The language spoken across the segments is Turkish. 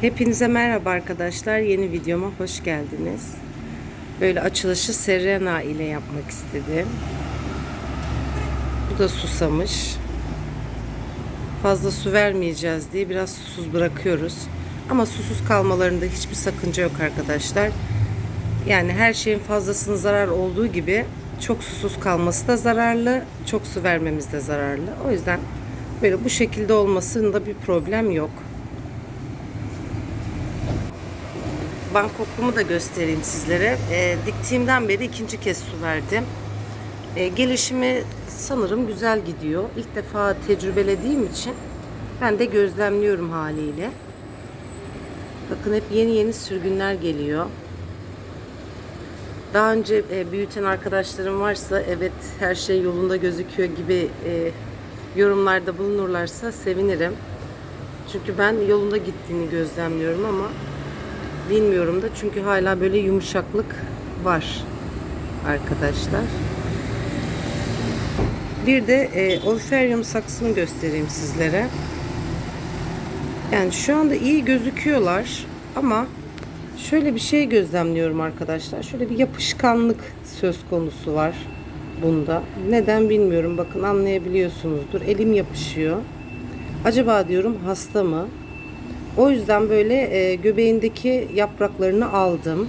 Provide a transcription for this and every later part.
Hepinize merhaba arkadaşlar. Yeni videoma hoş geldiniz. Böyle açılışı Serena ile yapmak istedim. Bu da susamış. Fazla su vermeyeceğiz diye biraz susuz bırakıyoruz. Ama susuz kalmalarında hiçbir sakınca yok arkadaşlar. Yani her şeyin fazlasının zarar olduğu gibi çok susuz kalması da zararlı, çok su vermemiz de zararlı. O yüzden böyle bu şekilde olmasında bir problem yok. Bangkoklumu da göstereyim sizlere. E, diktiğimden beri ikinci kez su verdim. E, gelişimi sanırım güzel gidiyor. İlk defa tecrübelediğim için ben de gözlemliyorum haliyle. Bakın hep yeni yeni sürgünler geliyor. Daha önce e, büyüten arkadaşlarım varsa evet her şey yolunda gözüküyor gibi e, yorumlarda bulunurlarsa sevinirim. Çünkü ben yolunda gittiğini gözlemliyorum ama bilmiyorum da çünkü hala böyle yumuşaklık var arkadaşlar. Bir de e, Orferium saksımı göstereyim sizlere. Yani şu anda iyi gözüküyorlar ama şöyle bir şey gözlemliyorum arkadaşlar. Şöyle bir yapışkanlık söz konusu var bunda. Neden bilmiyorum. Bakın anlayabiliyorsunuzdur. Elim yapışıyor. Acaba diyorum hasta mı? O yüzden böyle e, göbeğindeki yapraklarını aldım.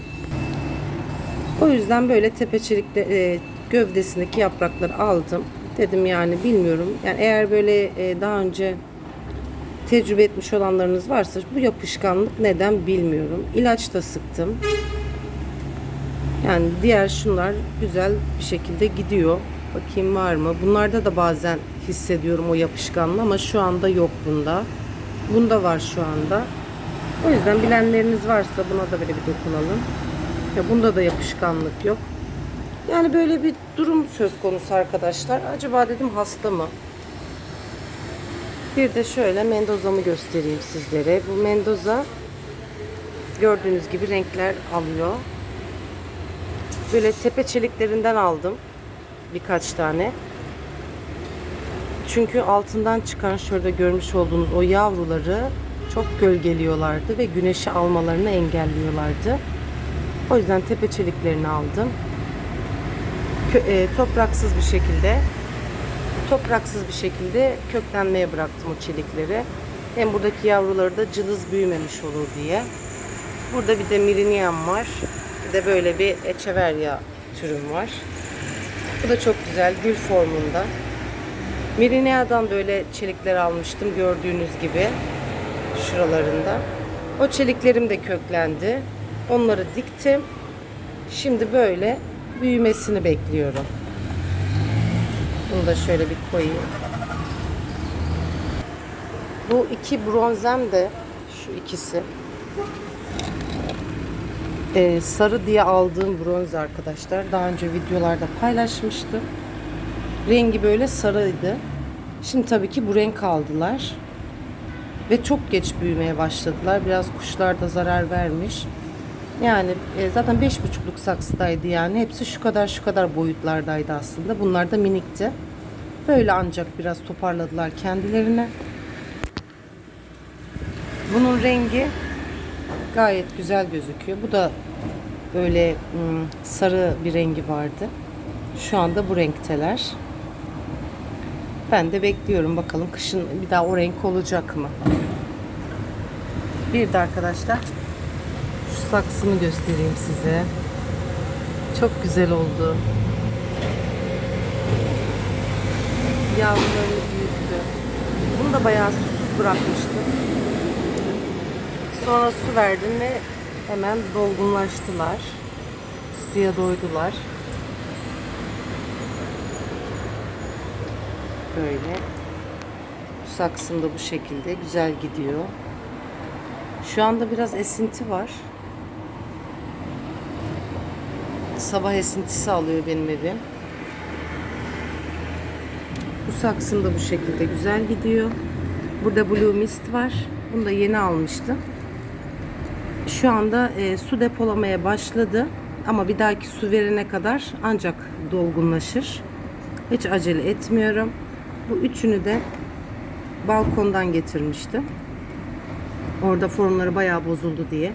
O yüzden böyle tepeçelikte e, gövdesindeki yaprakları aldım. Dedim yani bilmiyorum. Yani eğer böyle e, daha önce tecrübe etmiş olanlarınız varsa bu yapışkanlık neden bilmiyorum. İlaç da sıktım. Yani diğer şunlar güzel bir şekilde gidiyor. Bakayım var mı? Bunlarda da bazen hissediyorum o yapışkanlığı ama şu anda yok bunda. Bunda var şu anda. O yüzden bilenleriniz varsa buna da böyle bir dokunalım. Ya bunda da yapışkanlık yok. Yani böyle bir durum söz konusu arkadaşlar. Acaba dedim hasta mı? Bir de şöyle Mendoza'mı göstereyim sizlere. Bu Mendoza gördüğünüz gibi renkler alıyor. Böyle tepe çeliklerinden aldım. Birkaç tane. Çünkü altından çıkan şurada görmüş olduğunuz o yavruları çok gölgeliyorlardı ve güneşi almalarını engelliyorlardı. O yüzden tepe çeliklerini aldım. E, topraksız bir şekilde topraksız bir şekilde köklenmeye bıraktım o çelikleri. Hem buradaki yavruları da cılız büyümemiş olur diye. Burada bir de miriniam var. Bir de böyle bir echeveria türüm var. Bu da çok güzel gül formunda. Mirinea'dan böyle çelikler almıştım gördüğünüz gibi şuralarında. O çeliklerim de köklendi. Onları diktim. Şimdi böyle büyümesini bekliyorum. Bunu da şöyle bir koyayım. Bu iki bronzem de şu ikisi. Ee, sarı diye aldığım bronz arkadaşlar. Daha önce videolarda paylaşmıştım. Rengi böyle sarıydı. Şimdi tabii ki bu renk aldılar. Ve çok geç büyümeye başladılar. Biraz kuşlar da zarar vermiş. Yani e, zaten beş buçukluk saksıdaydı yani. Hepsi şu kadar şu kadar boyutlardaydı aslında. Bunlar da minikti. Böyle ancak biraz toparladılar kendilerine. Bunun rengi gayet güzel gözüküyor. Bu da böyle ım, sarı bir rengi vardı. Şu anda bu renkteler. Ben de bekliyorum bakalım kışın bir daha o renk olacak mı? Bir de arkadaşlar şu saksımı göstereyim size. Çok güzel oldu. Yavrularını büyüttü. Bunu da bayağı susuz bırakmıştım. Sonra su verdim ve hemen dolgunlaştılar. Suya doydular. Böyle. Saksım da bu şekilde güzel gidiyor. Şu anda biraz esinti var. Sabah esintisi alıyor benim evim. Bu saksım da bu şekilde güzel gidiyor. Burada Blue Mist var. Bunu da yeni almıştım. Şu anda e, su depolamaya başladı. Ama bir dahaki su verene kadar ancak dolgunlaşır. Hiç acele etmiyorum. Bu üçünü de balkondan getirmiştim. Orada formları bayağı bozuldu diye.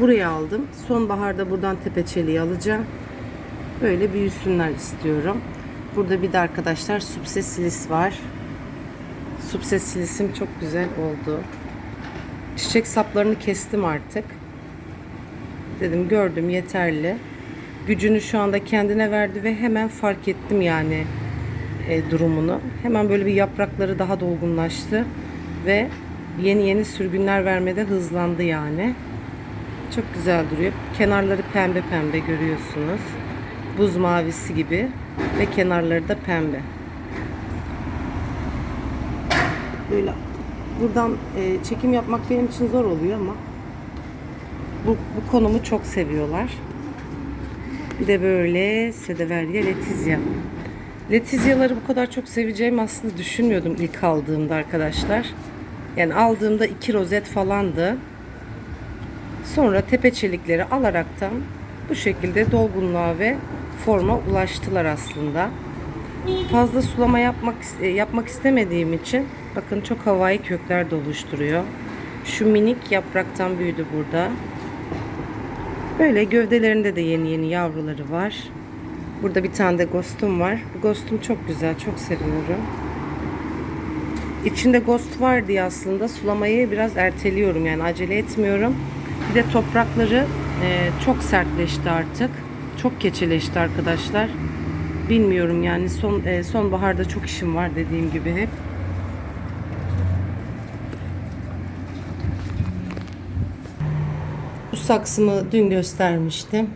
Buraya aldım. Sonbaharda buradan tepeçeliği alacağım. Böyle büyüsünler istiyorum. Burada bir de arkadaşlar subsesilis var. Subsesilisim çok güzel oldu. Çiçek saplarını kestim artık. Dedim gördüm yeterli. Gücünü şu anda kendine verdi ve hemen fark ettim yani e, durumunu. Hemen böyle bir yaprakları daha dolgunlaştı ve yeni yeni sürgünler vermede hızlandı yani. Çok güzel duruyor. Kenarları pembe pembe görüyorsunuz. Buz mavisi gibi ve kenarları da pembe. Böyle buradan e, çekim yapmak benim için zor oluyor ama bu, bu konumu çok seviyorlar. Bir de böyle Sedeverya Letizia. Letizyaları bu kadar çok seveceğimi aslında düşünmüyordum ilk aldığımda arkadaşlar. Yani aldığımda iki rozet falandı. Sonra tepe çelikleri alaraktan bu şekilde dolgunluğa ve forma ulaştılar aslında. Fazla sulama yapmak e, yapmak istemediğim için bakın çok havai kökler de oluşturuyor. Şu minik yapraktan büyüdü burada. Böyle gövdelerinde de yeni yeni yavruları var. Burada bir tane de ghostum var. Bu ghostum çok güzel, çok seviyorum. İçinde ghost var diye aslında sulamayı biraz erteliyorum yani acele etmiyorum. Bir de toprakları e, çok sertleşti artık. Çok keçeleşti arkadaşlar. Bilmiyorum yani son e, sonbaharda çok işim var dediğim gibi hep. Bu saksımı dün göstermiştim.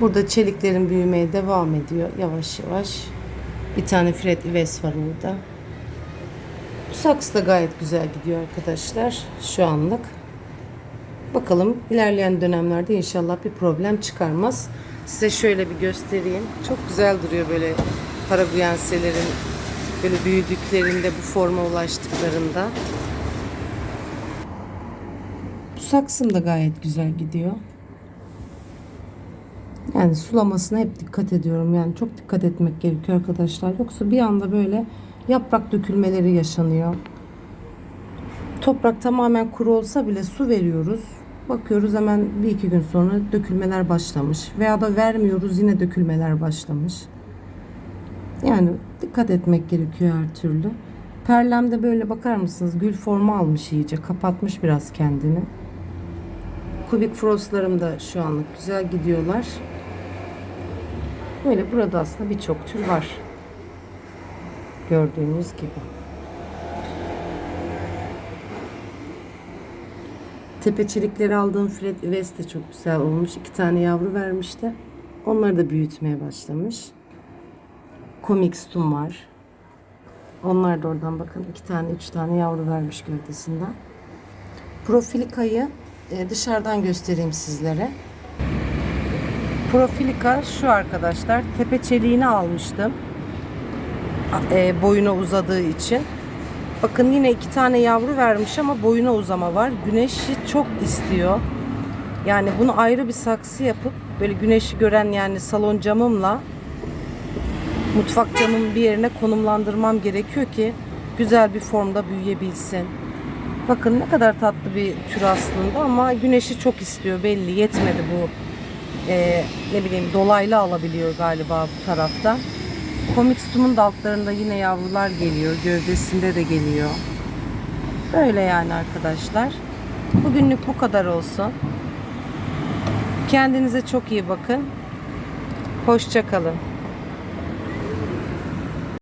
Burada çeliklerin büyümeye devam ediyor yavaş yavaş. Bir tane Fred Ives var orada. Bu saksı da gayet güzel gidiyor arkadaşlar şu anlık. Bakalım ilerleyen dönemlerde inşallah bir problem çıkarmaz. Size şöyle bir göstereyim. Çok güzel duruyor böyle parabiyenselerin böyle büyüdüklerinde bu forma ulaştıklarında. Bu saksım da gayet güzel gidiyor. Yani sulamasına hep dikkat ediyorum. Yani çok dikkat etmek gerekiyor arkadaşlar. Yoksa bir anda böyle yaprak dökülmeleri yaşanıyor. Toprak tamamen kuru olsa bile su veriyoruz. Bakıyoruz hemen bir iki gün sonra dökülmeler başlamış. Veya da vermiyoruz yine dökülmeler başlamış. Yani dikkat etmek gerekiyor her türlü. Perlemde böyle bakar mısınız? Gül formu almış iyice. Kapatmış biraz kendini. Kubik frostlarım da şu anlık güzel gidiyorlar. Böyle burada aslında birçok tür var. Gördüğünüz gibi. Tepeçelikleri aldığım Fred Ives de çok güzel olmuş. İki tane yavru vermişti. Onları da büyütmeye başlamış. Comic Stum var. Onlar da oradan bakın iki tane üç tane yavru vermiş gövdesinden. Profilikayı e, dışarıdan göstereyim sizlere. Profilika şu arkadaşlar. Tepe çeliğini almıştım. E, boyuna uzadığı için. Bakın yine iki tane yavru vermiş ama boyuna uzama var. Güneşi çok istiyor. Yani bunu ayrı bir saksı yapıp böyle güneşi gören yani salon camımla mutfak camımın bir yerine konumlandırmam gerekiyor ki güzel bir formda büyüyebilsin. Bakın ne kadar tatlı bir tür aslında ama güneşi çok istiyor belli yetmedi bu e, ne bileyim dolaylı alabiliyor galiba bu tarafta. Komik sumun da altlarında yine yavrular geliyor. Gövdesinde de geliyor. Böyle yani arkadaşlar. Bugünlük bu kadar olsun. Kendinize çok iyi bakın. Hoşça kalın.